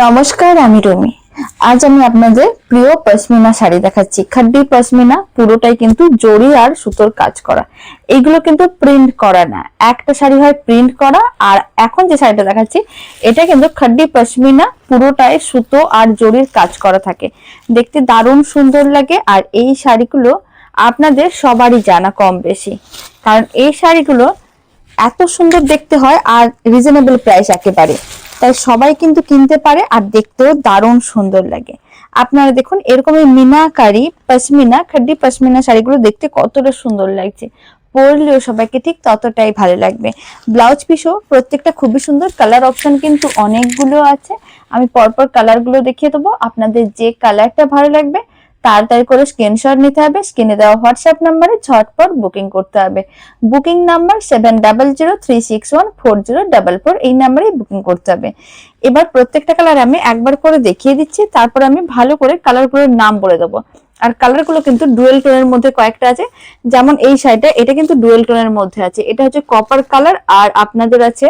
নমস্কার, আমি রমি। আজ আমি আপনাদের প্রিয় পশমিনা শাড়ি দেখাচ্ছি। খাড্ডি পশমিনা, পুরোটাই কিন্তু জড়ি আর সুতোর কাজ করা। এইগুলো কিন্তু প্রিন্ট করা না। একটা শাড়ি হয় প্রিন্ট করা, আর এখন যে শাড়িটা দেখাচ্ছি, এটা কিন্তু খাড্ডি পশমিনা, পুরোটাই সুতো আর জড়ির কাজ করা থাকে। দেখতে দারুণ সুন্দর লাগে, আর এই শাড়িগুলো আপনাদের সবারই জানা কম বেশি। কারণ এই শাড়িগুলো এত সুন্দর দেখতে হয় আর রিজনেবল প্রাইস একেবারে। তাই সবাই কিন্তু কিনতে পারে আর দেখতেও দারুণ সুন্দর লাগে। আপনারা দেখুন এরকমই মিনাকারি, পশমিনা খাড্ডি পশমিনা শাড়িগুলো দেখতে কতটা সুন্দর লাগছে। পরলেও সবাইকে ঠিক ততটাই ভালো লাগবে। ব্লাউজ পিসও প্রত্যেকটা খুবই সুন্দর, কালার অপশন কিন্তু অনেকগুলো আছে। আমি পরপর কালারগুলো দেখিয়ে দেবো। আপনাদের যে কালারটা ভালো লাগবে তাড়াতাড়ি করে স্ক্রিনশট নিতে হবে স্ক্রিনে দেওয়া হোয়াটসঅ্যাপ নাম্বারে ঝটপট বুকিং করতে হবে। Booking number seven double zero three six one four zero double four এই নাম্বারে বুকিং করতে হবে। এবার প্রত্যেকটা কালার আমি একবার করে দেখিয়ে দিচ্ছি, তারপর আমি ভালো করে কালারগুলোর নাম বলে দেবো। আর কালারগুলো কিন্তু ডুয়েল টোনের মধ্যে কয়েকটা আছে, যেমন এই শাড়িটা, এটা কিন্তু ডুয়েল টোনের মধ্যে আছে। এটা হচ্ছে কপার কালার আর আপনাদের আছে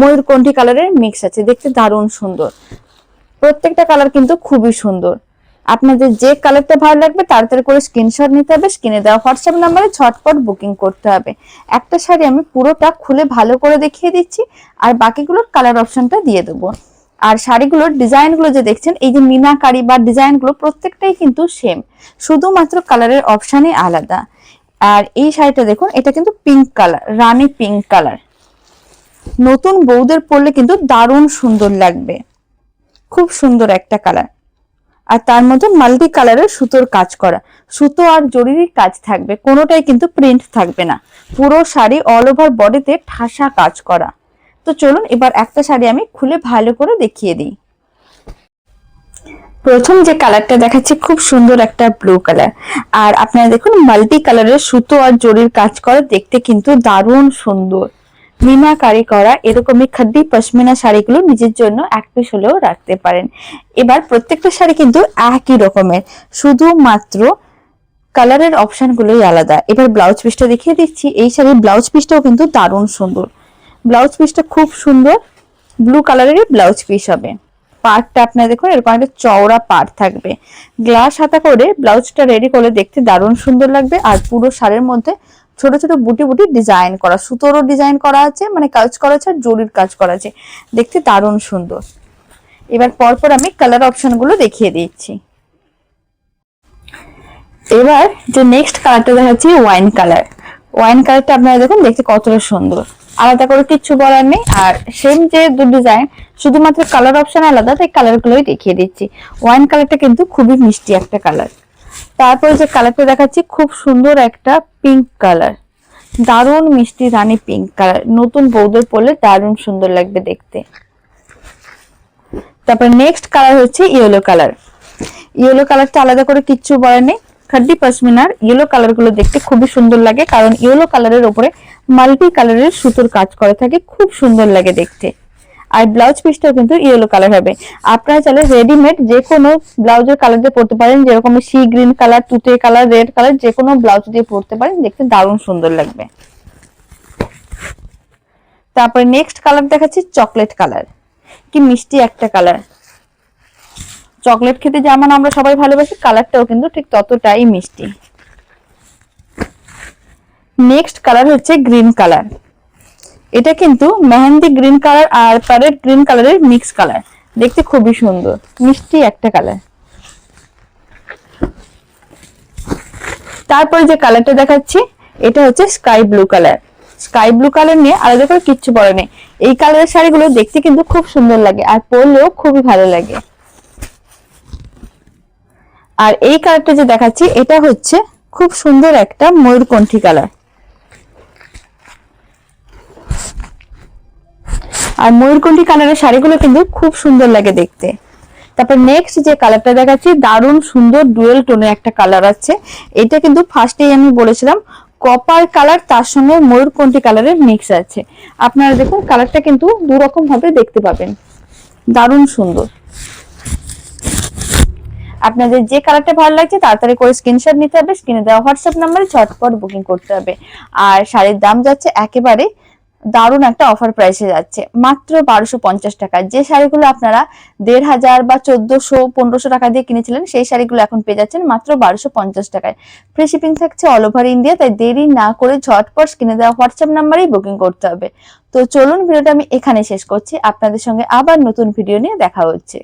ময়ূরকণ্ঠী কালারের মিক্স আছে, দেখতে দারুণ সুন্দর। প্রত্যেকটা কালার কিন্তু খুবই সুন্দর। আপনাদের যে কালারটা ভালো লাগবে তাড়াতাড়ি করে স্ক্রিনশট নিতে হবে স্ক্রিনে দেওয়া হোয়াটসঅ্যাপ নাম্বারে ঝটপট বুকিং করতে হবে। একটা শাড়ি আমি পুরোটা খুলে ভালো করে দেখিয়ে দিচ্ছি, আর বাকিগুলোর কালার অপশনটা দিয়ে দেবো। আর শাড়িগুলোর ডিজাইনগুলো যে দেখছেন, এই যে মিনাকারি বা ডিজাইনগুলো প্রত্যেকটাই কিন্তু সেম শুধুমাত্র কালারের অপশানই আলাদা। আর এই শাড়িটা দেখুন, এটা কিন্তু pink colour rani pink colour নতুন বৌদের পরলে কিন্তু দারুণ সুন্দর লাগবে। খুব সুন্দর একটা কালার আর তার মধ্যে মাল্টি কালারের সুতোর কাজ করা। সুতো আর জরির কাজ থাকবে, কোনোটাই কিন্তু প্রিন্ট থাকবে না। পুরো শাড়ি অল ওভার বডিতে ঠাসা কাজ করা। তো চলুন এবার একটা শাড়ি আমি খুলে ভালো করে দেখিয়ে দিই। প্রথম যে কালারটা দেখাচ্ছি, খুব সুন্দর একটা ব্লু কালার আর আপনারা দেখুন মাল্টি কালারের সুতো আর জরির কাজ করা, দেখতে কিন্তু দারুণ সুন্দর। মিনাকারি করা এরকমই খাদ্দি পশমিনা শাড়িগুলো নিজের জন্য এক পিস হলেও রাখতে পারেন। এবার প্রত্যেকটা শাড়ি কিন্তু একই রকমের, শুধুমাত্র কালারের অপশনগুলোই আলাদা। এবার ব্লাউজ পিসটা দেখিয়ে দিচ্ছি, এই শাড়ির ব্লাউজ পিসটাও কিন্তু দারুণ সুন্দর। ব্লাউজ পিসটা খুব সুন্দর, ব্লু কালারের ব্লাউজ পিস হবে। পার্টটা আপনারা দেখুন, এরকম একটা চওড়া পার্ট থাকবে। গ্লাস হাতা করে ব্লাউজটা রেডি করে দেখতে দারুণ সুন্দর লাগবে আর পুরো শাড়ির মধ্যে ছোট ছোট বুটি বুটি ডিজাইন করা, সুতোরও ডিজাইন করা আছে মানে কাজ করা আছে আর জরির কাজ করা আছে। দেখতে দারুণ সুন্দর। এবার পরপর আমি কালার অপশনগুলো দেখিয়ে দিচ্ছি। এবার যে নেক্সট কালারটা দেখাচ্ছি ওয়াইন কালার ওয়াইন কালারটা আপনারা দেখুন, দেখতে কতটা সুন্দর। আলাদা করে কিচ্ছু বলার নেই। আর সেম যে দু ডিজাইন শুধুমাত্র কালার অপশন আলাদা, তাই কালার গুলোই দেখিয়ে দিচ্ছি। ওয়াইন কালারটা কিন্তু খুবই মিষ্টি একটা কালার তারপরে যে কালারটা দেখাচ্ছি, খুব সুন্দর একটা পিঙ্ক কালার দারুণ মিষ্টি রানী পিঙ্ক কালার নতুন বৌদের পরলে দারুণ সুন্দর লাগবে দেখতে। তারপর নেক্সট কালার হচ্ছে ইয়েলো কালার ইয়েলো কালারটা আলাদা করে কিচ্ছু বলার নেই। খাড্ডি পশমিনার ইয়েলো কালারগুলো দেখতে খুবই সুন্দর লাগে, কারণ ইয়েলো কালারের উপরে মাল্টি কালারের সুতোর কাজ করে থাকে, খুব সুন্দর লাগে দেখতে। আর ব্লাউজ পিসটাও কিন্তু ইয়েলো কালার হবে। আপনারা চাইলে রেডিমেড যে কোনো ব্লাউজের কালার দিয়ে পরতে পারেন, যেরকম সি গ্রিন কালার তুতে কালার রেড কালার যে কোনো ব্লাউজ দিয়ে পরতে পারেন, দেখতে দারুণ সুন্দর লাগবে। তারপরে নেক্সট কালার দেখাচ্ছি চকলেট কালার কি মিষ্টি একটা কালার চকলেট খেতে যেমন আমরা সবাই ভালোবাসি কালারটাও কিন্তু ঠিক ততটাই মিষ্টি। নেক্সট কালার হচ্ছে গ্রিন কালার এটা কিন্তু মেহেন্দি গ্রিন কালার আর প্যারেট গ্রিন কালারের মিক্স কালার। দেখতে খুবই সুন্দর, মিষ্টি একটা কালার। তারপরে যে কালারটা দেখাচ্ছি, এটা হচ্ছে sky blue colour. Sky blue colour নিয়ে আলাদা করে কিচ্ছু পরে নেই। এই কালারের শাড়িগুলো দেখতে কিন্তু খুব সুন্দর লাগে আর পরলেও খুবই ভালো লাগে। আর এই কালারটা যে দেখাচ্ছি, এটা হচ্ছে খুব সুন্দর একটা ময়ূরকণ্ঠী কালার। আর ময়ূরকণ্ঠী কালারের শাড়িগুলো কিন্তু খুব সুন্দর লাগে দেখতে। তারপর নেক্সট যে কালারটা দেখাচ্ছি, দারুণ সুন্দর ডুয়েল টোনের একটা কালার আছে। এটা কিন্তু ফার্স্টেই আমি বলেছিলাম কপার কালার তার সঙ্গে ময়ূরকণ্ঠী কালারের মিক্স আছে। আপনারা দেখুন কালারটা কিন্তু দু রকম ভাবে দেখতে পাবেন। দারুণ সুন্দর। আপনাদের যে কালারটা ভালো লাগছে, তাড়াতাড়ি করে স্ক্রিনশট নিতে হবে স্ক্রিনে দেওয়া হোয়াটসঅ্যাপ নাম্বারে ঝটপট বুকিং করতে হবে। আর শাড়ির দাম যাচ্ছে একেবারে দারুণ একটা অফার প্রাইসে যাচ্ছে। মাত্র বারোশো পঞ্চাশ টাকা। যে শাড়িগুলো আপনারা দেড় হাজার বা চোদ্দশো, পনেরোশো টাকা দিয়ে কিনেছিলেন, সেই শাড়িগুলো এখন পেয়ে যাচ্ছেন মাত্র বারোশো পঞ্চাশ টাকায়। ফ্রি শিপিং থাকছে অল ওভার ইন্ডিয়া তাই দেরি না করে ঝটপট কিনে দেওয়া হোয়াটসঅ্যাপ নাম্বারেই বুকিং করতে হবে। তো চলুন, ভিডিওটা আমি এখানে শেষ করছি। আপনাদের সঙ্গে আবার নতুন ভিডিও নিয়ে দেখা হচ্ছে।